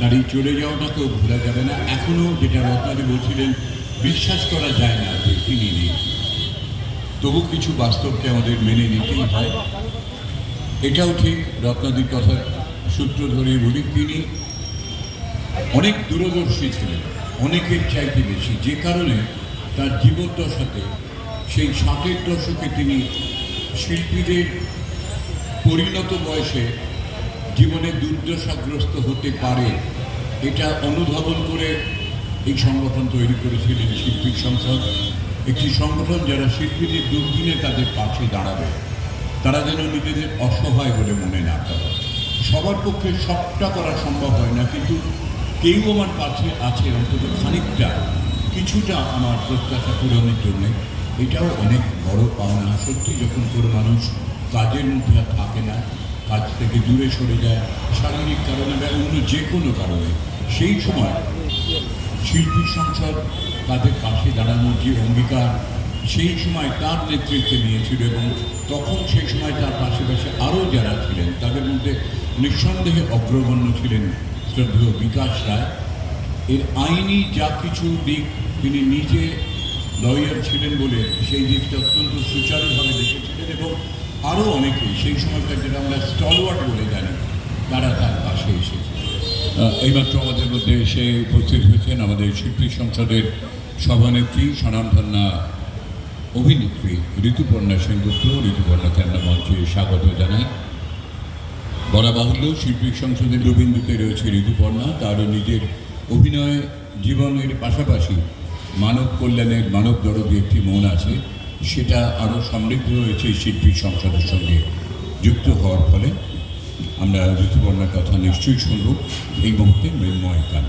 তার এই চলে যাওয়াটাকেও ভোলা যাবে না। এখনও যেটা রত্নাদি বলছিলেন, বিশ্বাস করা যায় না যে তিনি নেই। তবু কিছু বাস্তবকে আমাদের মেনে নিতেই হয়। এটাও ঠিক, রত্নাদির কথা সূত্র ধরে বলি, তিনি অনেক দূরদর্শী ছিলেন, অনেকের চাইতে বেশি। যে কারণে তার জীবদ্দশাতে, সেই ষাটের দশকে তিনি শিল্পীদের পরিণত বয়সে জীবনে দুর্দশাগ্রস্ত হতে পারে, এটা অনুধাবন করে এই সংগঠন তৈরি করেছিলেন শিল্পী সংসদ। একটি সংগঠন যারা শিল্পীদের দুর্দিনে তাদের পাশে দাঁড়াবে। তারা যেন নিজেদের অসহায় বলে মনে না করে। সবার পক্ষে সবটা করা সম্ভব হয় না, কিন্তু কেউ আমার পাশে আছে অন্তত খানিকটা। কিছুটা আমার প্রত্যাশা পূরণের জন্য। এটাও অনেক বড় পাওনা। সত্যি যখন কোনো মানুষ কাজের মধ্যে থাকে না কাজ থেকে দূরে সরে যায়। শারীরিক কারণে বা অন্য যে কোনো কারণে। সেই সময় শিল্পী সংসদ, তাদের পাশে দাঁড়ানোর যে অঙ্গীকার, সেই সময় তার নেতৃত্বে নিয়েছিল এবং তখন সেই সময় তার পাশে পাশে আরও যারা ছিলেন, তাদের মধ্যে নিঃসন্দেহে অগ্রগণ্য ছিলেন শ্রদ্ধেয় বিকাশ রায়। এর আইনি যা কিছু দিক তিনি নিজে লয়ার ছিলেন বলে সেই দিকটা অত্যন্ত সুচারুভাবে দেখেছিলেন এবং আরও অনেকেই, সেই সময়টা যেটা আমরা স্টলওয়ার্ড বলে জানি, তারা তার পাশে এসেছে। এইমাত্র আমাদের মধ্যে এসে উপস্থিত হয়েছেন আমাদের শিল্পী সংসদের সভানেত্রী স্বনামধন্যা অভিনেত্রী ঋতুপর্ণা সেনগুপ্ত ঋতুপর্ণাকে আমরা মঞ্চে স্বাগত জানাই। বলা বাহুল্য, শিল্পী সংসদের রবীন্দ্রতে রয়েছে ঋতুপর্ণা তারও নিজের অভিনয় জীবনের পাশাপাশি মানব কল্যাণের মানব দরদি একটি মন আছে। সেটা আরও সমৃদ্ধ হয়েছে শিল্পী সংসদের সঙ্গে যুক্ত হওয়ার ফলে। আমরা ঋতুপর্ণার কথা নিশ্চয়ই শুনব। এই মুহূর্তে মৃন্ময় গান।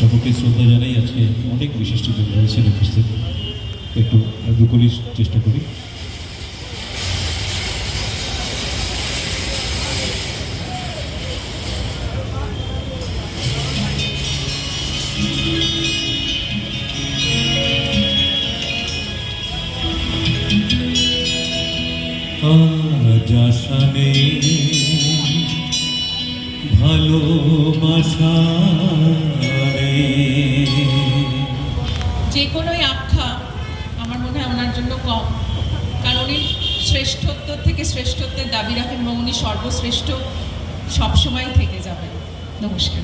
সকলকে শ্রদ্ধা জানাই, আজকে অনেক বিশিষ্টজন রয়েছেন উপস্থিত। একটু একটু করি চেষ্টা করি। আশা নেই যে কোনোই আখ্যা আমার মনে হয় ওনার জন্য কম। কারণ উনি শ্রেষ্ঠত্ব থেকে শ্রেষ্ঠত্বের দাবি রাখেন এবং উনি সর্বশ্রেষ্ঠ সবসময় থেকে যাবেন। নমস্কার।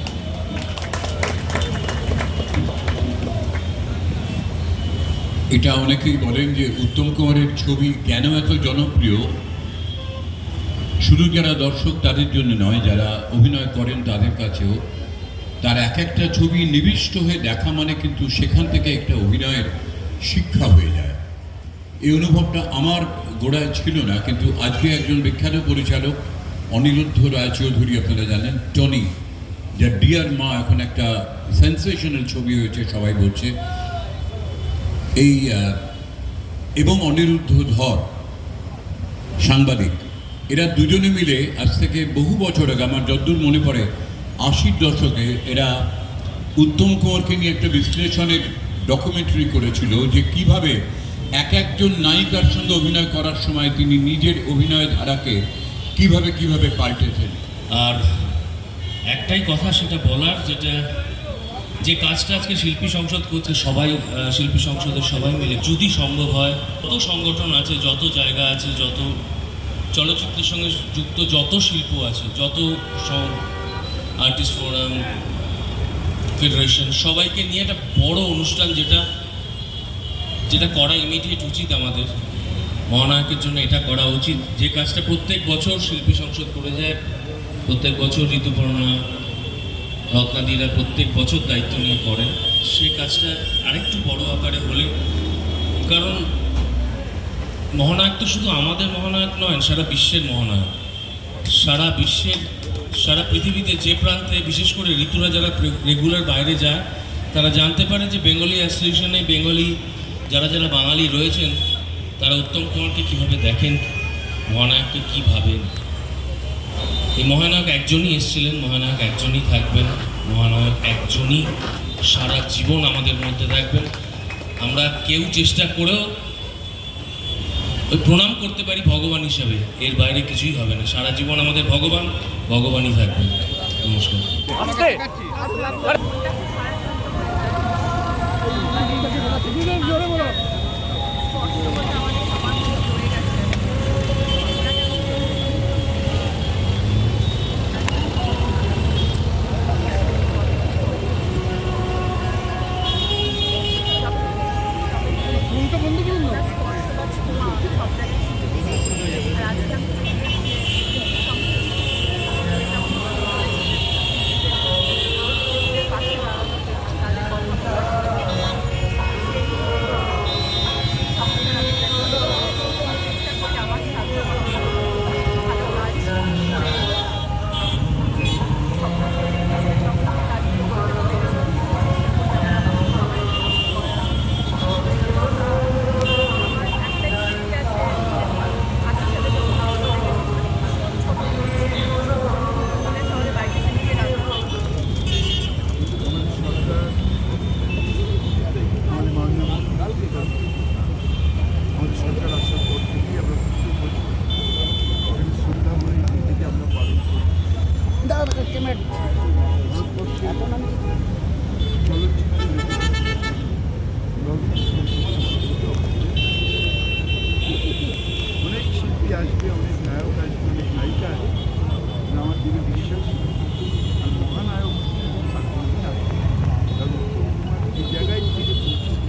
এটা অনেকেই বলেন যে উত্তম কুমারের ছবি কেন এত জনপ্রিয়? শুধু যারা দর্শক তাদের জন্য নয়, যারা অভিনয় করেন তাদের কাছেও, তার এক একটা ছবি নিবিষ্ট হয়ে দেখা মানে কিন্তু সেখান থেকে একটা অভিনয়ের শিক্ষা হয়ে যায়। এই অনুভবটা আমার গোড়ায় ছিল না, কিন্তু আজকে একজন বিখ্যাত পরিচালক অনিরুদ্ধ রায়চৌধুরী, আপনারা জানেন, টনি যার ডিয়ার মা, এখন একটা সেন্সেশনাল ছবি হয়েছে, সবাই বলছে। এই এবং অনিরুদ্ধ ধর, সাংবাদিক। এরা দুজনে মিলে আজ থেকে বহু বছর আগে, আমার যদ্দূর মনে পড়ে, আশির দশকে এরা উত্তম কুমারকে নিয়ে একটা বিশ্লেষণের ডকুমেন্টারি করেছিল যে কীভাবে এক একজন নায়িকার সঙ্গে অভিনয় করার সময় তিনি নিজের অভিনয় ধারাকে কীভাবে কীভাবে পাল্টেছেন। আর একটাই কথা সেটা বলার, যেটা যে কাজটা আজকে শিল্পী সংসদ করছে, সবাই শিল্পী সংসদের সবাই মিলে, যদি সম্ভব হয়, যত সংগঠন আছে, যত জায়গা আছে, যত চলচ্চিত্রের সঙ্গে যুক্ত যত শিল্প আছে, যত আর্টিস্ট ফোরাম ফেডারেশন সবাইকে নিয়ে একটা বড় অনুষ্ঠান যেটা যেটা করা ইমিডিয়েট উচিত আমাদের। মহানায়কের জন্য এটা করা উচিত। যে কাজটা প্রত্যেক বছর শিল্পী সংসদ করে যায়, প্রত্যেক বছর ঋতুপর্ণা, রত্নাদিরা প্রত্যেক বছর দায়িত্ব নিয়ে করেন। সেই কাজটা আরেকটু বড় আকারে হলে, কারণ মহানায়ক তো শুধু আমাদের মহানায়ক নয়, সারা বিশ্বের মহানায়ক। সারা বিশ্বের, সারা পৃথিবীতে যে প্রান্তে, বিশেষ করে ঋতুরা যারা রেগুলার বাইরে যায়, তারা জানতে পারে যে বেঙ্গলি অ্যাসোসিয়েশনে বেঙ্গলি, যারা যারা বাঙালি রয়েছেন, তারা উত্তম কুমারকে কীভাবে দেখেন, মহানায়ককে কী ভাবেন। এই মহানায়ক একজনই এসেছিলেন, মহানায়ক একজনই থাকবেন, মহানায়ক একজনই সারা জীবন আমাদের মধ্যে থাকবেন। আমরা কেউ চেষ্টা করেও ওই প্রণাম করতে পারি ভগবান হিসাবে। এর বাইরে কিছুই হবে না। সারা জীবন আমাদের ভগবান ভগবানই থাকবে নমস্কার।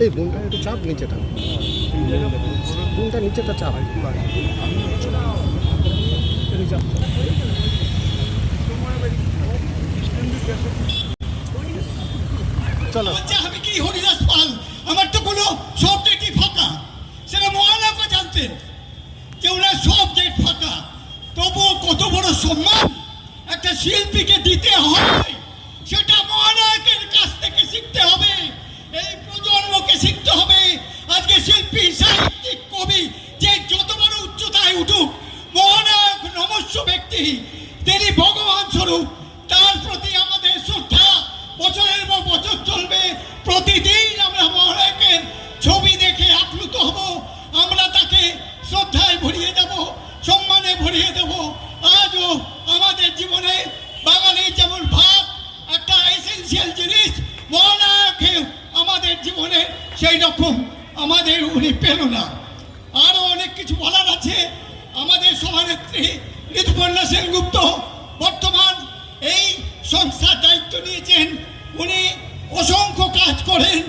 এই বোনটা একটু চাপ নিচেটা। বোনটা নিচেটা চাপ। চলো বলছে আমি কি হরিদাস পাল আমার তো কোনো সব ডেটই ফাঁকা সেটা মহানায়কও জানতেন যে ওনার সব ডেট ফাঁকা তবুও কত বড় সম্মান একটা শিল্পীকে দিতে হয় সেটা মহানায়কের কাছ থেকে শিখতে হবে এই প্রজন্মকে শিখতে হবে। আজকে শিল্পী, সাহিত্যিক, কবি, যে যত বড় উচ্চতায় উঠুক, মহানায়ক, নমস্য ব্যক্তি, তিনি ভগবান স্বরূপ তার প্রতি আমাদের শ্রদ্ধা বছরের পর বছর চলবে প্রতিদিন আমরা মহানায়কের ছবি দেখে আপ্লুত হব আমরা তাকে শ্রদ্ধায় ভরিয়ে দেব সম্মানে ভরিয়ে দেব আজও আমাদের জীবনে বাঙালির যেমন ভাব একটা এসেন্সিয়াল জিনিস মহানায়কে আমাদের জীবনে সেই রকম আমাদের উনি পেল না আরও অনেক কিছু বলার আছে আমাদের সভানেত্রী ঋতুপর্ণা সেনগুপ্ত বর্তমান এই সংস্থার দায়িত্ব নিয়েছেন। উনি অসংখ্য কাজ করেন।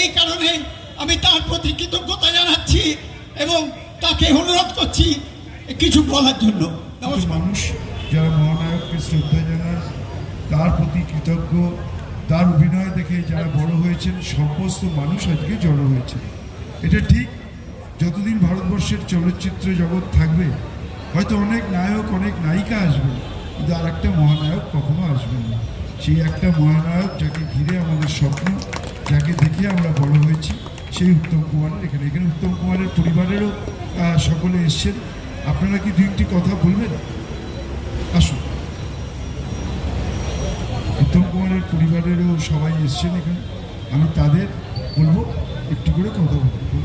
এই কারণে আমি তার প্রতি কৃতজ্ঞতা জানাচ্ছি এবং তাকে অনুরোধ করছি কিছু বলার জন্য। মানুষ যারা মহানায়ককে শ্রদ্ধা জানান তার প্রতি কৃতজ্ঞ, তার অভিনয় দেখে যারা বড় হয়েছেন, সমস্ত মানুষ আজকে জড়ো হয়েছে এটা ঠিক, যতদিন ভারতবর্ষের চলচ্চিত্র জগৎ থাকবে হয়তো অনেক নায়ক, অনেক নায়িকা আসবে, কিন্তু আর একটা মহানায়ক কখনো আসবে না। সেই একটা মহানায়ক যাকে ঘিরে আমাদের স্বপ্ন, যাকে দেখে আমরা বড় হয়েছি, সেই উত্তম কুমারের এখানে। এখানে উত্তম কুমারের পরিবারেরও সকলে এসছেন। আপনারা কি দু একটি কথা বলবেন? আসুন। উত্তম কুমারের পরিবারেরও সবাই এসছেন এখানে। আমি তাদের বলব, একটু করে কথা বলতে